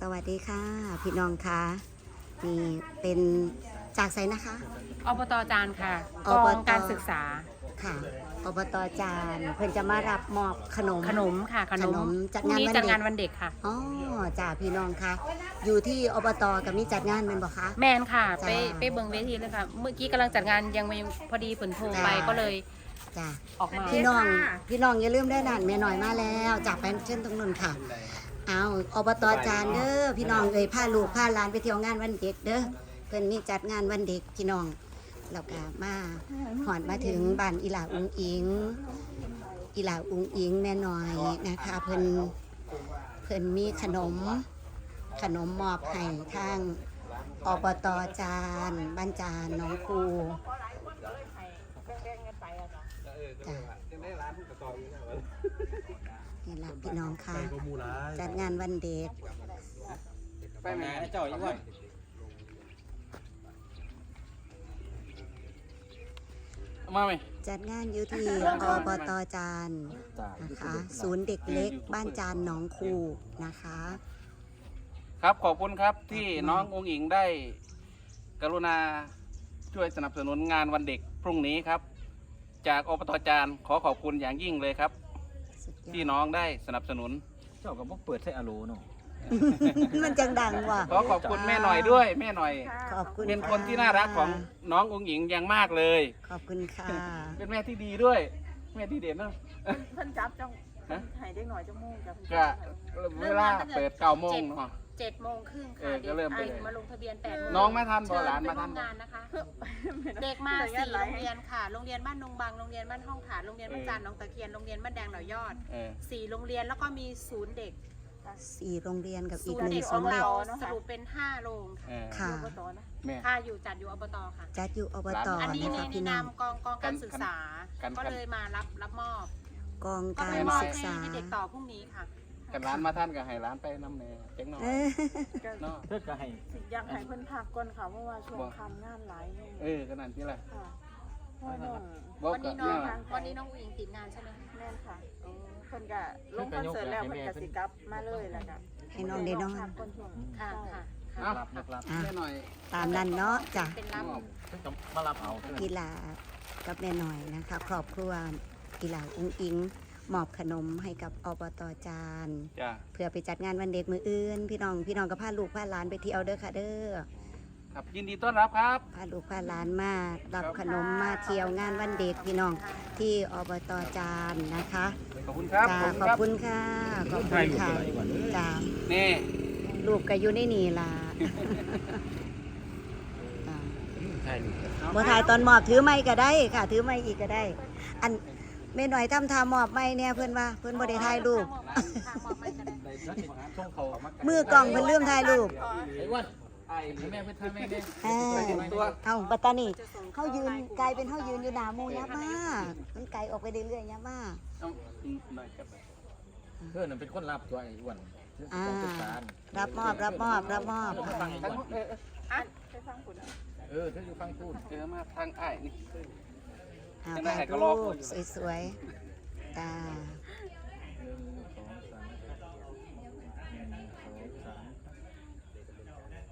สวัสดีค่ะ พี่น้องคะนี่เป็นจากไสนะคะอบตจานค่ะอบกตองการศึกษาค่ะอบตจานเพื่อนจะมารับมอบขนม ขนมค่ะขนขนมมจัดพรุ่งานนี้วันจัดเด็กงานวันเด็กค่ะ อ๋อจ้าพี่น้องคะอยู่ที่อบตกับนี่จัดงานเป็นบ่คะ แมนค่ะ จ้าไปไปเบิ่งเวทีเลยค่ะ เมื่อกี้กำลังจัดงานยังไม่พอดีฝนโทรไปจ้า ก็เลยจ้าออกมา พี่น้องพี่น้องอย่าลืมได้อนั่นแม่หน่อยมาแล้วจากไปเช่นตรงนู้นค่ะ เอาอบตจานเด้อพี่น้องเอ้ยพาลูกพาหลานไปเที่ยวงานวันเด็กเด้อเพิ่นมีจัดงานวันเด็กพี่น้องแล้วก็มาหอดมาถึงบ้านอีหลาอุงอิงอีหลาอุงอิงแม่น้อยนะคะเพิ่นเพิ่นมีขนมขนมมอบให้ทางอบตจานบ้านจานน้องครูจ้ะ นี่ล่ะพี่น้องค่ะ จัดงานวันเด็กไปไหนเจ้าอีกวันมาไหมจัดงานอยู่ที่อบตจานนะคะศูนย์เด็กเล็ก บ้านจานหนองคูนะคะ ครับขอบคุณครับที่น้ององอิงได้ กรุณาช่วยสนับสนุนงานวันเด็กพรุ่งนี้ครับ จากอบตจานขอขอบคุณอย่างยิ่งเลยครับ สุดยอดที่น้องได้สนับสนุน เจ้าก็บ่เปิดใส่อะโลเนาะมันจังดังว่ะขอขอบคุณแม่หน่อยด้วย แม่หน่อย ขอบคุณเป็นคนที่น่ารักของน้ององอิงอย่างมากเลย ขอบคุณค่ะ เป็นแม่ที่ดีด้วย แม่ที่เด่นเนาะ เพิ่นจับจัง ฮะให้ได้หน่อยจังมุ่งกับก็เวลาเปิดเก้าโมงเนาะ เจ็ดโมงครึ่งเอค่ะอก็เริ่มไปด็เลย มาลงทะเบียนแปดโมงน้องไม่ทันบ่เชิญหลานไปมาทัร่วนมบ่ งานนะคะ เด็กมาสี่โรงเรียนค่ะ โรงเรียนบ้านนงบางโรงเรียนบ้านห้องขาดโรงเรียนบ้านจานหนองตะเคียนโรงเรียนบ้านแดงหนองยอดเออ สี่โรงเรียนแล้วก็มีศูนย์เด็กสี่โรงเรียนกับอีศูกนหย์นึ่เด็งกศูขอนงย์เด็เรากสรุปเป็นห้าโรงค่ะเออ ค่ะอบตนะ แม่ ค่ะอยู่จัดอยู่อบตค่ะ จัดอยู่อบตอันนี้นะในคะในพี่น้นาองมกองกองการศึกษา กันก็เลยมารับรับมอบ กองก็กาไปรมอบศึกให้ษา ให้เด็กต่อพรุ่งนี้ค่ะ กันร้านมาท่านก็ให้ร้านไปน้ำเนยเจ๊งหน่อยเออเนาะ เพื่อก็ให้สิอยากให้เพิ่นพักก่อนค่ะเพราะว่าช่วงค่ำงานหลายอยู่เออขนาดที่ละค่ะพ่อน้องบอกวันกันี้บน้องเนี่ยวันนี้น้องอุ๋งติดงานใช่ไหมคะแม่นค่ะเพิ่นก็ลงคอนเสิร์ตแล้วเพิ่นก็สิกลับมาเลยแล้วก็ให้น้องได้นอนพักก่อนช่วงค่ะ ค่ะเอ้ารับยกรับอะแม่หน่อยตามนั้นเนาะจ้ะเป็นรับ เพิ่นก็มารับเอาเพิ่นกีฬากับแม่หน่อยนะคะ ครอบครัว กีฬาอุ้งอิงมอบขนมให้กับอบตจานจ้าเพื่อไปจัดงานวันเด็กมืออื่น พี่น้องพี่น้องก็พาลูกพาหลานไปเที่ยวเด้อค่ะเด้อครับยินดีต้อนรับครับพาลูกพาหลานมารับขนมมาเที่ยวงานวันเด็กพี่น้องที่อบตจานนะคะขอบคุณครับจ้าขอบขคุอบณครับคุณค่ะขอบคุณค่ะจ้านี่ลูกก็อยู่ในนี่ล่ะจ้าใช่ลูกบ่ถ่ายตอนมอบถือไม้ก็ได้ค่ะ ถือไม้อีกก็ได้ อัน แม่หน่อยทำทามอบไม้เนี่ยเพิ่นว่าเพิ่นบ่ได้ถ่ายรูปค่ะมอบไม่ก็ได้ได้แล้วสิช่วงเขามามือกล้องเพิ่นลืมถ่ายรูปไอ้อ้วันไอ้ให้แม่เพิ่นทำแม่เด้เออตัวเอาบัตตานี่เขายืนกลายเป็นเขายืนอยู่หน้าหมูยับมามันไกลออกไปเรื่อยๆยับมาเอาหน่อยครับเพิ่นน่ะเป็นคนรับตัวไอ้อ้วันอ่าต้องศึกษารับมอบรับมอบรับมอบเพิ่นฟังไอ้ทั้งอ้วนเออไปฟังคุณเออเธออยู่ฟังพูดเออมาทางไอ้นี่ อ่ายังไงถ่ายก็รอรูคุปยอยู่สวยๆตาหนึ่งสองสามหนึ่งสองสาม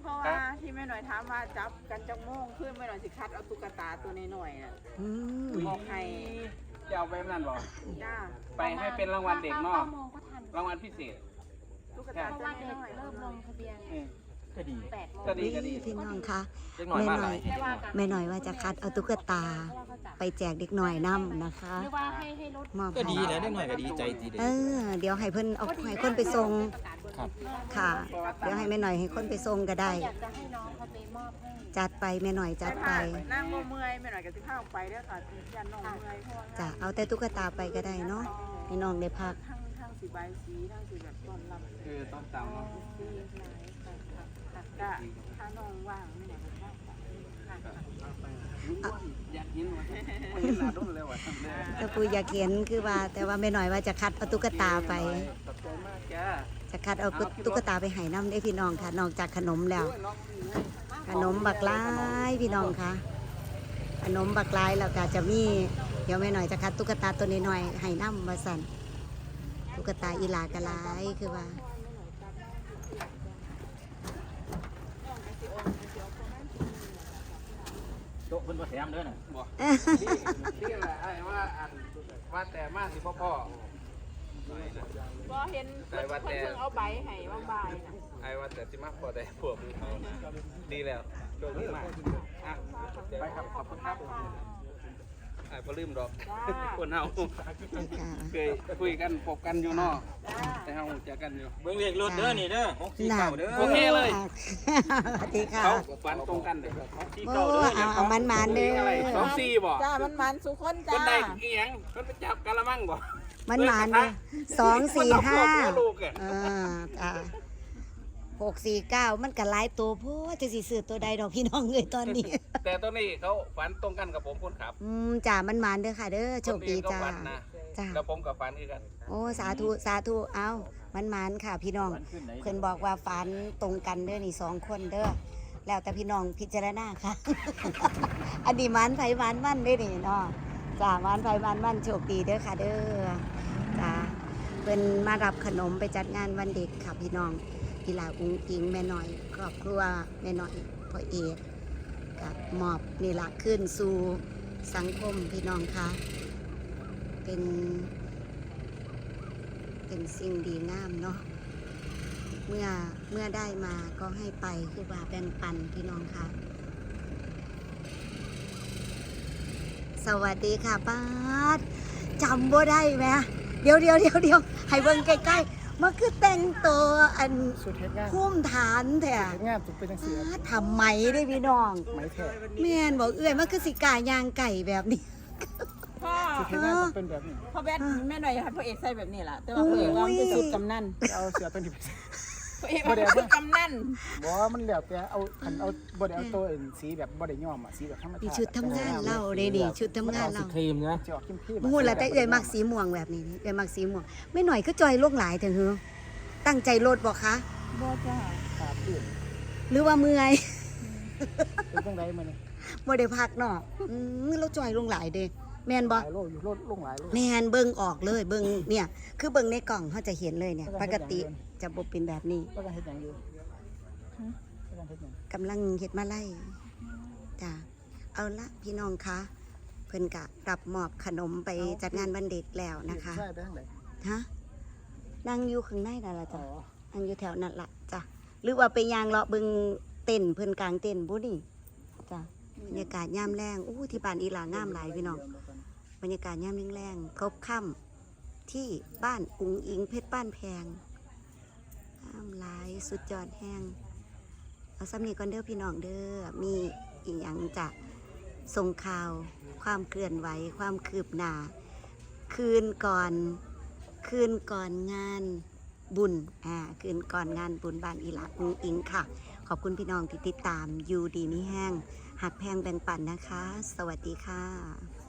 เพราะว่าที่แม่หน่อยถามว่าจับกันจังโมงขึ้นแม่หน่อยสิคัดเอาตุ๊กตาตัวน้อยๆน่ะอืมออกให้จะเอาไปนั่นบ่จ้าไปให้เป็นรางวัลเด็กเนอกโมงก็ทันรางวัลพิเศษตุ๊กเพตาราะตัวว่าเด็กน้อยๆเริ่มลงทะเบียน เออ ก็ดีแปดโมงก็ดีก็ดีพี่น้องคะเล็กน้อยมาหลายไม่ว่ากันแม่หน่อยว่าจะคัดเอาตุ๊กตาเพราะว่าเขาจัดไปแจกเด็กหน่อยนํนะคะหรือว่าให้ให้รถมอบก็ให้ดีนะเล็กน้อยก็ดีใจดีเด้เออเดี๋ยวให้เพิ่นเอาให้คนไปส่งครับค่ะ เดี๋ยวให้แม่หน่อยให้คนไปส่งก็ได้อยากจะให้น้องเขาไปมอบให้จัดไปแม่หน่อยจัดไปนั่งบ่เมื่อยแม่หน่อยก็สิพาออกไปเด้อค่ะยันน้องเมื่อยเพราะว่าจะเอาแต่ตุ๊กตาไปก็ได้เนาะให้น้องได้พักทั้งทั้งสีใบสีทั้งสีแบบต้อนรับเออต้องตา มเนาะสีหลายค่ะค่ะค่ะก็ถ้าน้องว่างแม่อยก็ว่างไปค่ะอยากเห็นวะไม่เห็นหน้าดุนเลยว่ะแต่ปูอยากเห็นคือว่า แต่ว่าแม่หน่อยว่าจะคัดเอาตุ๊กตาไปจะคัดเอาตุ๊กตาไปให้น้ำได้พี่น้องค่ะนอกจากขนมแล้ว ขนมบักลายพี่น้องค่ะขนมบักลายแล้วก็จะมีเดี๋ยวแม่หน่อยจะคัดตุ๊กตาตัวน้อยๆให้น้ำมาสั่นตุ๊กตาอีลากะลายคือว่า โต๊ะเพิ่นบ่แถมเด้อน่ะบอกที่ที่แหละไอ้ว่าอันว่าแต่มากสิพ่อพ่อก็เห็นเพิ่นเพิ่งเอาใบให้ว่าใบน่ะไอ้ว่าแต่สิมากพอแต่พวกเขานะดีแล้วโชคดีมากอะไปครับขอบคุณครับ ไอ้พอลืมดอกคนเฮาค่ะเคยคุยกันพบกันอยู่เนอกแต่เฮาเจอกันอยู่ เบิ่งเลขรถเด้อนี่เด้อ649เด้อโอเคเลย สวัสดีค่ะเขาฝันตรงกันเลยโอ้เอาเอามันมาเด้อะไรอสองสี่บ่จ้ามันมันสุคนคจ้านใดอีหยังคนไปจับกะละมังบ่มันมาเด้อสองสี่ห้าลูกอะเออจ้า หกสี่เก้ามันก็หลายตัวโพดจะสิซื้อตัวใดดอกพี่น้องเลยตอนนี้ แต่ตัวนี้เขาฝันตรงกันกับผมคนขับอืมจ้ามันมานเด้อค่ะ เด้อโชคดีจ้าคนอื่นก็ฝันนะจ้าแล้วผมกับฝันคือกัน โอ้สาธุสาธุเอามันมานค่ะพี่น้องขึ้นไหนเพิ่นบอกว่าฝันตรงกันเด้อนี่สองคนเด้อแล้วแต่พี่น้องพิจารณาค่ะ อันนี้มันไผมันมันเด้อนี่เนาะจ้ามันไผมันมันโชคดีเด้อค่ะ เด้อจ้าเพิ่นมารับขนมไปจัดงานวันเด็กค่ะพี่น้อง กีฬาอุ้งอิงแม่น้อย ครอบครัวแม่น้อยพ่อเอกกับมอบนี่ละขึ้นสู่สังคมพี่น้องคะเป็น เป็นสิ่งดีงามเนาะเมื่อเมื่อได้มาก็ให้ไปคือว่าแบ่งปันพี่น้องคะสวัสดีค่ะป้าจำบ่ได้ไหมเดี๋ยวเดี๋ยวเดี๋ยวเดี๋ยวให้เบิ่งใกล้ๆ มันคือแต่งตัวอันสุดเฮ็ดงานพุ่มฐานแท้เฮ็ดงานถูกเป็นจังซี่ครับป้าดทำไมได้พี่น้อง ไหมแท้แม่นบอกเอื้อยมันคือสิกายางไก่แบบนี้ พ่อสุดเฮ็ดงานต้องเป็นแบบนี้พ่อแบทแม่หน่อยให้พ่อเอกใส่แบบนี้ล่ะแต่ว่าพ่อเอกว่ามันเป็นสุดกำนันจะเอาเสือตัวนี้ไปพ่อ เอกว่ามันสุดกำนันบ่ว่ามันแล้วแต่เอาคันเอาบ่ได้เอาตัวอื่นสีแบบบ่ได้ย้อมอะสีแบบธรรมชาตินี่ชุดทำงานเราเด้นี่ชุดทำงานเราครีมนะจะออกเข้มๆมูละแต่เอื้อยมักสีม่วงแบบนี้นี่เอื้อยมักสีม่วง ไม่หน่อยก็จอยโลกหลายเถอะเฮือตั้งใจโลดบอกคะบ่จ้าขาดอื่นหรือว่าเมื่อยเป็นจังไดมื้อนี้บ่ได้พักเนาะอืมเราจอยลงหลายเด้ แม่นหบ่ลายโลอยู่โลดลงหลายโลแม่นเบิ่งออกเลยเบิ่งเนี่ย คือเบิ่งในกล่องเขาจะเห็นเลยเนี่ย ปกติจะบ่เป็นแบบนี้ว่ากันเฮ็ดหยังอยู่ฮะว่ากันเฮ็ดหยังกำลังเฮ็ดมาไล่จ้ะเอาละพี่น้องคะเพิ่นกะรับมอบขนมไปจัดงานวันเด็กแล้วนะคะ ใช่ไปทางไหนฮะนั่งอยู่ข้างในนั่นล่ะอ๋จ้ะอนั่งอยู่แถวนั่นล่ะจ้ะหรือว่าไปยางเลาะเบึงเต้นเพิ่นกลางเต้นบุนี่จ้ะบรรยากาศยามแรงอู้ที่บ้านอีหลางามหลายพี่น้อง บรรยากาศยามแรงๆครบค่ำที่บ้านอุงอิงเพชรบ้านแพงงามลายสุดยอดแห้งเอาซ้ำนีก่อนเด้อพี่น้องเด้อมีอีหยังจะส่งข่าว ความเคลื่อนไหวความคืบหน้าคืนก่อนคืนก่อนงานบุญอ่าคืนก่อนงานบุญบ้านอีหลักอุงอิงค่ะ ขอบคุณพี่น้องที่ติดตามอยู่ดีนี่แห้งหักแพงแบ่งปันนะคะ สวัสดีค่ะ